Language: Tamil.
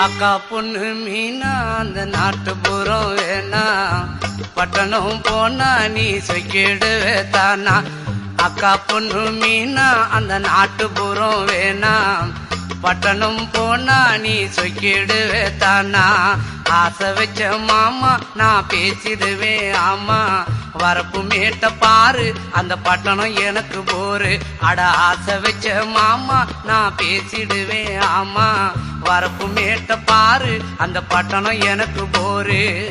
அக்கா பொண்ணு மீனா அந்த நாட்டுப்புறம் வேணா. பட்டணம் போனா நீ சொக்கிடுவே தானா? அக்கா பொண்ணு மீனா அந்த நாட்டுப்புறம் வேணா. பட்டணம் போனா நீ சொக்கிடுவே தானா? ஆசை வச்ச மாமா நான் பேசிடுவேன் ஆமா. வரப்பு மேட்ட பாரு. அந்த பட்டணம் எனக்கு போரு. அட ஆசை வச்ச மாமா நான் பேசிடுவேன் ஆமா. வரப்பு மேட்ட பாரு. அந்த பட்டணம் எனக்கு போரு.